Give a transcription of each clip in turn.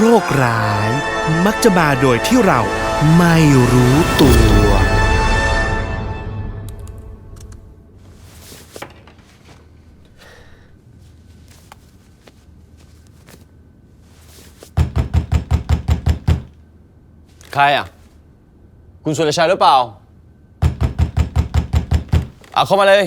โรคร้าย มักจะมาโดยที่เราไม่รู้ตัว ใครอะ คุณสุรชัยหรือเปล่า เอาเข้ามาเลย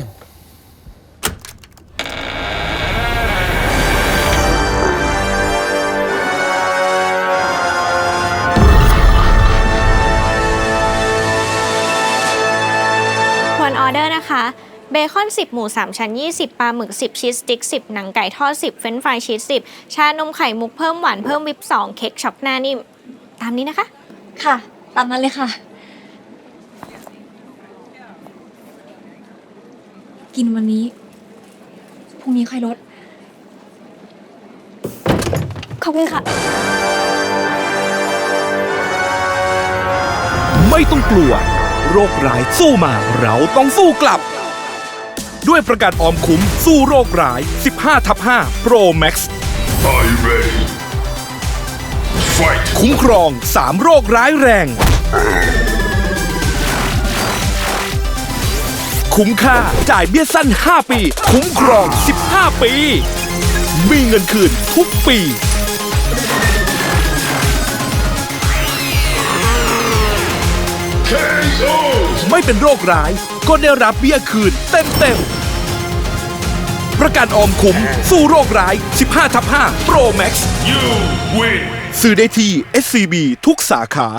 เดอร์นะคะเบคอน 10 หมู 3 ชั้น 20 ปลาหมึก 10 ชีสสติ๊ก 10 หนังไก่ทอด 10 เฟรนช์ฟรายชีส 10 ชานมไข่มุกเพิ่มหวานเพิ่มวิป 2 เค้กช็อกหน้านิ่มตามนี้นะคะ ค่ะ ตามนั้นเลยค่ะ กินวันนี้ พรุ่งนี้ค่อยลด ขอบคุณค่ะ ไม่ต้องกลัว โรคร้ายสู้มาเราต้องสู้กลับ ด้วยประกันออมคุ้มสู้โรคร้าย 15ทับ5 Pro Max Are you ready? Fight! คุ้มครอง 3 โรคร้ายแรง คุ้มค่าจ่ายเบี้ยสั้น 5 ปี คุ้มครอง 15 ปี มีเงินคืนทุกปี KO! ไม่เป็นโรคร้าย ก็ได้รับเบี้ยคืนเต็มๆประกันออมคุ้ม สู้โรคร้าย 15ทับ5 Pro Max You win! ซื้อได้ที่ SCB ทุกสาขา